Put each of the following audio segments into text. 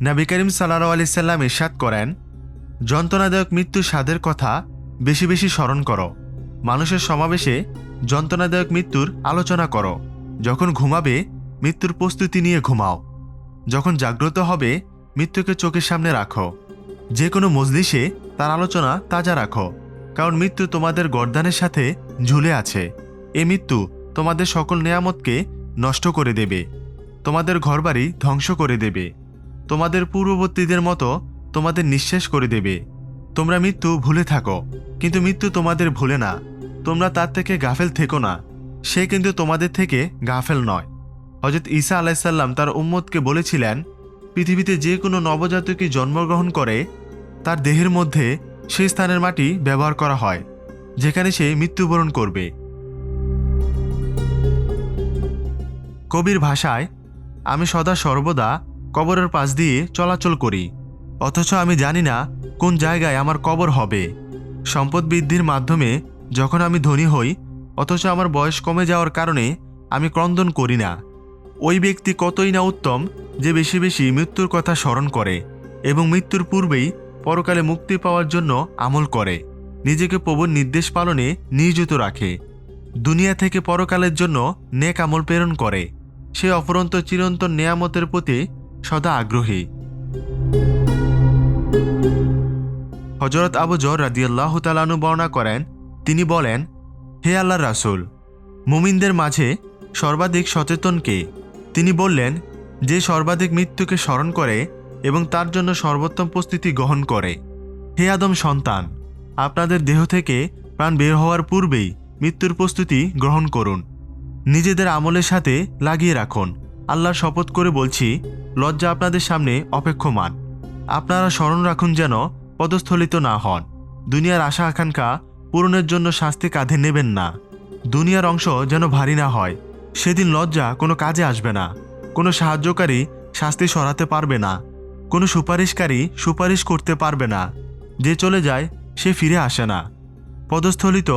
নাবি করিম সাল্লাহ আলি সাল্লাম ইরশাদ করেন, যন্ত্রণাদায়ক মৃত্যু স্বাদের কথা বেশি বেশি স্মরণ করো। মানুষের সমাবেশে যন্ত্রণাদায়ক মৃত্যুর আলোচনা করো। যখন ঘুমাবে, মৃত্যুর প্রস্তুতি নিয়ে ঘুমাও। যখন জাগ্রত হবে, মৃত্যুকে চোখের সামনে রাখো। যে কোনো মজলিসে তার আলোচনা তাজা রাখো, কারণ মৃত্যু তোমাদের গর্দানের সাথে ঝুলে আছে। এ মৃত্যু তোমাদের সকল নেয়ামতকে নষ্ট করে দেবে। তোমাদের ঘরবাড়ি ধ্বংস করে দেবে। তোমাদের পূর্ববর্তীদের মতো তোমাদের নিঃশেষ করে দেবে। তোমরা মৃত্যু ভুলে থাকো, কিন্তু মৃত্যু তোমাদের ভুলে না। তোমরা তার থেকে গাফেল থেকো না। সে কিন্তু তোমাদের থেকে গাফেল নয়। হজরত ঈসা আলাইসাল্লাম তার উম্মতকে বলেছিলেন, পৃথিবীতে যে কোনো নবজাতকই জন্মগ্রহণ করে, তার দেহের মধ্যে সেই স্থানের মাটি ব্যবহার করা হয়, যেখানে সে মৃত্যুবরণ করবে। কবির ভাষায়, আমি সদা সর্বদা কবরের পাশ দিয়ে চলাচল করি। অথচ আমি জানি না কোন জায়গায় আমার কবর হবে। সম্পদ বৃদ্ধির মাধ্যমে যখন আমি ধনী হই, অথচ আমার বয়স কমে যাওয়ার কারণে আমি ক্রন্দন করি না। ওই ব্যক্তি কতই না উত্তম যে বেশি বেশি মৃত্যুর কথা স্মরণ করে এবং মৃত্যুর পূর্বেই পরকালে মুক্তি পাওয়ার জন্য আমল করে, নিজেকে প্রভুর নির্দেশ পালনে নিয়োজিত রাখে। দুনিয়া থেকে পরকালের জন্য নেক আমল প্রেরণ করে। সে অপরন্ত চিরন্তন নেয়ামতের প্রতি সদা আগ্রহী। হজরত আবু জর রাদিয়াল্লাহ তালানু বর্ণনা করেন, তিনি বলেন, হে আল্লাহ রাসুল, মুমিনদের মাঝে সর্বাধিক সচেতনকে তিনি বললেন, যে সর্বাধিক মৃত্যুকে স্মরণ করে এবং তার জন্য সর্বোত্তম প্রস্তুতি গ্রহণ করে। হে আদম সন্তান, আপনাদের দেহ থেকে প্রাণ বের হওয়ার পূর্বেই মৃত্যুর প্রস্তুতি গ্রহণ করুন। নিজেদের আমলের সাথে লাগিয়ে রাখুন। আল্লাহর শপথ করে বলছি লজ্জা আপনাদের সামনে অপেক্ষমান। আপনারা স্মরণ রাখুন যেন পদস্থলিত না হন। দুনিয়ার আশা আকাঙ্ক্ষা পূরণের জন্য শাস্তি কাঁধে নেবেন না। দুনিয়ার অংশ যেন ভারী না হয়। সেদিন লজ্জা কোনো কাজে আসবে না। কোনো সাহায্যকারী শাস্তি সরাতে পারবে না। কোনো সুপারিশকারী সুপারিশ করতে পারবে না। যে চলে যায়, সে ফিরে আসে না। পদস্থলিত,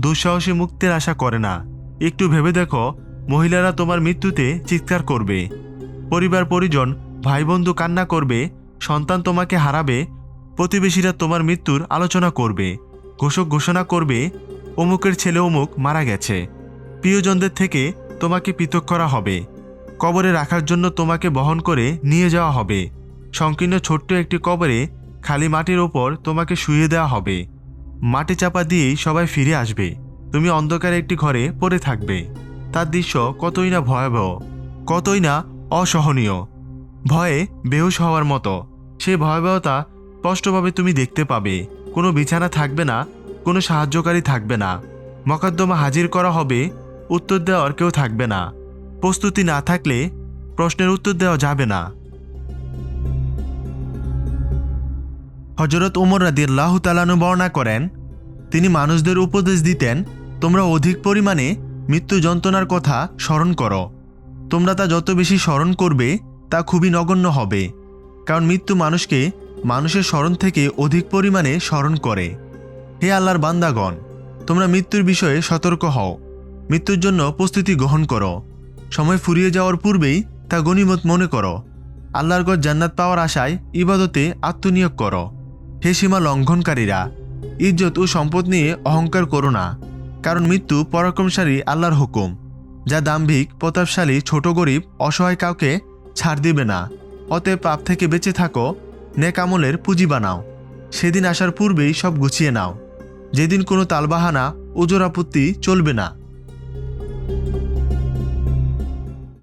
দুঃসাহসী মুক্তির আশা করে না। একটু ভেবে দেখো, মহিলারা তোমার মৃত্যুতে চিৎকার করবে। পরিবার পরিজন ভাই বন্ধু কান্না করবে, সন্তান তোমাকে হারাবে, প্রতিবেশীরা তোমার মৃত্যুর আলোচনা করবে, ঘোষক ঘোষণা করবে, অমুকের ছেলে অমুক মারা গেছে, প্রিয়জনদের থেকে তোমাকে পৃথক করা হবে, কবরে রাখার জন্য তোমাকে বহন করে নিয়ে যাওয়া হবে, সংকীর্ণ ছোট্ট একটি কবরে খালি মাটির ওপর তোমাকে শুয়ে দেওয়া হবে, মাটি চাপা দিয়েই সবাই ফিরে আসবে, তুমি অন্ধকারে একটি ঘরে পড়ে থাকবে, তার দৃশ্য কতই না ভয়াবহ, কতই না অসহনীয়। ভয়ে বেহুশ হওয়ার মতো। সেই ভয়াবহতা স্পষ্টভাবে তুমি দেখতে পাবে। কোনো বিছানা থাকবে না, কোনো সাহায্যকারী থাকবে না। মকদ্দমা হাজির করা হবে, উত্তর দেওয়ার কেউ থাকবে না। প্রস্তুতি না থাকলে প্রশ্নের উত্তর দেওয়া যাবে না। হজরত উমর রাদিয়াল্লাহু তালানু বর্ণনা করেন, তিনি মানুষদের উপদেশ দিতেন, তোমরা অধিক পরিমাণে মৃত্যু যন্ত্রণার কথা স্মরণ করো। তোমরা তা যত বেশি স্মরণ করবে, তা খুবই নগণ্য হবে, কারণ মৃত্যু মানুষকে মানুষের স্মরণ থেকে অধিক পরিমাণে স্মরণ করে। হে আল্লাহর বান্দাগণ, তোমরা মৃত্যুর বিষয়ে সতর্ক হও, মৃত্যুর জন্য প্রস্তুতি গ্রহণ করো, সময় ফুরিয়ে যাওয়ার পূর্বেই তা গণিমত মনে করো, আল্লাহর গড় জান্নাত পাওয়ার আশায় ইবাদতে আত্মনিয়োগ করো। হে সীমা লঙ্ঘনকারীরা, ইজ্জত ও সম্পদ নিয়ে অহংকার করো না, কারণ মৃত্যু পরাক্রমশালী আল্লাহর হুকুম। যা দাম্ভিক, প্রতাপশালী, ছোট গরিব, অসহায় কাউকে ছাড় দিবে না। অতএব পাপ থেকে বেঁচে থাকো নেকামলের পুঁজি বানাও। সেদিন আসার পূর্বেই সব গুছিয়ে নাও। যেদিন কোনো তালবাহানা, ওজোর আপত্তি চলবে না।